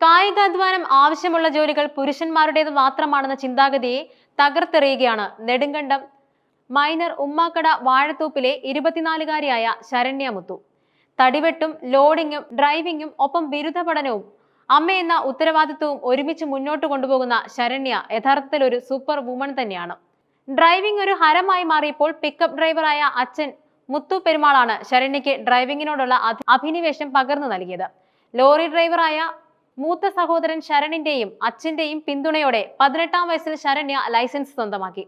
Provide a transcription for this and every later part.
കായികാധ്വാനം ആവശ്യമുള്ള ജോലികൾ പുരുഷന്മാരുടേത് മാത്രമാണെന്ന ചിന്താഗതിയെ തകർത്തെറിയുകയാണ് നെടുങ്കണ്ടം. മൈനർ ഉമ്മാക്കട വാഴത്തൂപ്പിലെ ഇരുപത്തിനാലുകാരിയായ ശരണ്യ മുത്തു. തടിവെട്ടും ലോഡിങ്ങും ഡ്രൈവിംഗും ഒപ്പം ബിരുദ പഠനവും അമ്മയെന്ന ഉത്തരവാദിത്വവും ഒരുമിച്ച് മുന്നോട്ട് കൊണ്ടുപോകുന്ന ശരണ്യ യഥാർത്ഥത്തിൽ ഒരു സൂപ്പർ വുമൺ തന്നെയാണ്. ഡ്രൈവിംഗ് ഒരു ഹരമായി മാറിയപ്പോൾ പിക്കപ്പ് ഡ്രൈവറായ അച്ഛൻ മുത്തു പെരുമാളാണ് ശരണ്യയ്ക്ക് ഡ്രൈവിംഗിനോടുള്ള അഭിനിവേശം പകർന്നു നൽകിയത്. ലോറി ഡ്രൈവറായ മൂത്ത സഹോദരൻ ശരണിന്റെയും അച്ഛന്റെയും പിന്തുണയോടെ പതിനെട്ടാം വയസ്സിൽ ശരണ്യ ലൈസൻസ് സ്വന്തമാക്കി.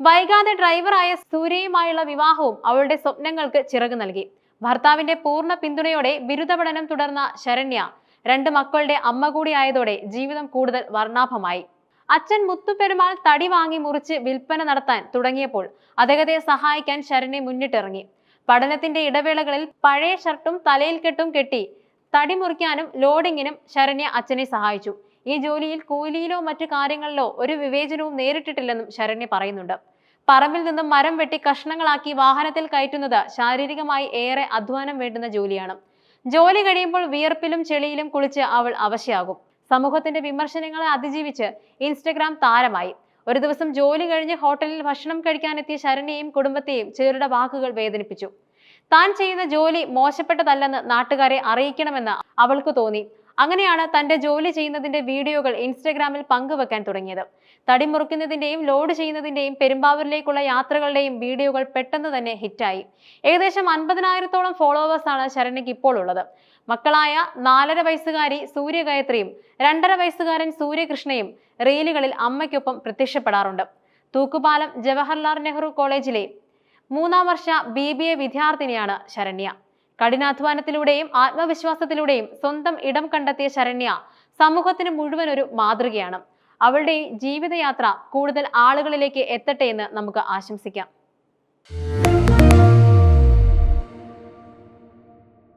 വൈകാതെ ഡ്രൈവറായ സൂര്യയുമായുള്ള വിവാഹവും അവളുടെ സ്വപ്നങ്ങൾക്ക് ചിറക് നൽകി. ഭർത്താവിന്റെ പൂർണ പിന്തുണയോടെ ബിരുദ പഠനം തുടർന്ന ശരണ്യ രണ്ട് മക്കളുടെ അമ്മ കൂടിയായതോടെ ജീവിതം കൂടുതൽ വർണാഭമായി. അച്ഛൻ മുത്തുപെരുമാൾ തടി വാങ്ങി മുറിച്ച് വിൽപ്പന നടത്താൻ തുടങ്ങിയപ്പോൾ അദ്ദേഹത്തെ സഹായിക്കാൻ ശരണ്യ മുന്നിട്ടിറങ്ങി. പഠനത്തിന്റെ ഇടവേളകളിൽ പഴയ ഷർട്ടും തലയിൽ കെട്ടും കെട്ടി തടി മുറിക്കാനും ലോഡിങ്ങിനും ശരണ്യ അച്ഛനെ സഹായിച്ചു. ഈ ജോലിയിൽ കൂലിയിലോ മറ്റു കാര്യങ്ങളിലോ ഒരു വിവേചനവും നേരിട്ടിട്ടില്ലെന്നും ശരണ്യ പറയുന്നുണ്ട്. പറമ്പിൽ നിന്നും മരം വെട്ടി കഷ്ണങ്ങളാക്കി വാഹനത്തിൽ കയറ്റുന്നത് ശാരീരികമായി ഏറെ അധ്വാനം വേണ്ടുന്ന ജോലിയാണ്. ജോലി കഴിയുമ്പോൾ വിയർപ്പിലും ചെളിയിലും കുളിച്ച് അവൾ അവശയാകും. സമൂഹത്തിന്റെ വിമർശനങ്ങളെ അതിജീവിച്ച് ഇൻസ്റ്റഗ്രാം താരമായി. ഒരു ദിവസം ജോലി കഴിഞ്ഞ് ഹോട്ടലിൽ ഭക്ഷണം കഴിക്കാനെത്തിയ ശരണ്യയും കുടുംബത്തെയും ചിലരുടെ വാക്കുകൾ വേദനിപ്പിച്ചു. താൻ ചെയ്യുന്ന ജോലി മോശപ്പെട്ടതല്ലെന്ന് നാട്ടുകാരെ അറിയിക്കണമെന്ന് അവൾക്ക് തോന്നി. അങ്ങനെയാണ് തന്റെ ജോലി ചെയ്യുന്നതിന്റെ വീഡിയോകൾ ഇൻസ്റ്റഗ്രാമിൽ പങ്കുവെക്കാൻ തുടങ്ങിയത്. തടി മുറിക്കുന്നതിന്റെയും ലോഡ് ചെയ്യുന്നതിന്റെയും പെരുമ്പാവൂരിലേക്കുള്ള യാത്രകളുടെയും വീഡിയോകൾ പെട്ടെന്ന് തന്നെ ഹിറ്റായി. ഏകദേശം അൻപതിനായിരത്തോളം ഫോളോവേഴ്സാണ് ശരണ്യയ്ക്ക് ഇപ്പോൾ ഉള്ളത്. മക്കളായ നാലര വയസ്സുകാരി സൂര്യഗായത്രിയും രണ്ടര വയസ്സുകാരൻ സൂര്യകൃഷ്ണയും റീലുകളിൽ അമ്മയ്ക്കൊപ്പം പ്രത്യക്ഷപ്പെടാറുണ്ട്. തൂക്കുപാലം ജവഹർലാൽ നെഹ്റു കോളേജിലെ മൂന്നാം വർഷ ബി ബി എ വിദ്യാർത്ഥിനിയാണ് ശരണ്യ. കഠിനാധ്വാനത്തിലൂടെയും ആത്മവിശ്വാസത്തിലൂടെയും സ്വന്തം ഇടം കണ്ടെത്തിയ ശരണ്യ സമൂഹത്തിന് മുഴുവൻ ഒരു മാതൃകയാണ്. അവളുടെ ജീവിതയാത്ര കൂടുതൽ ആളുകളിലേക്ക് എത്തട്ടെ എന്ന് നമുക്ക് ആശംസിക്കാം.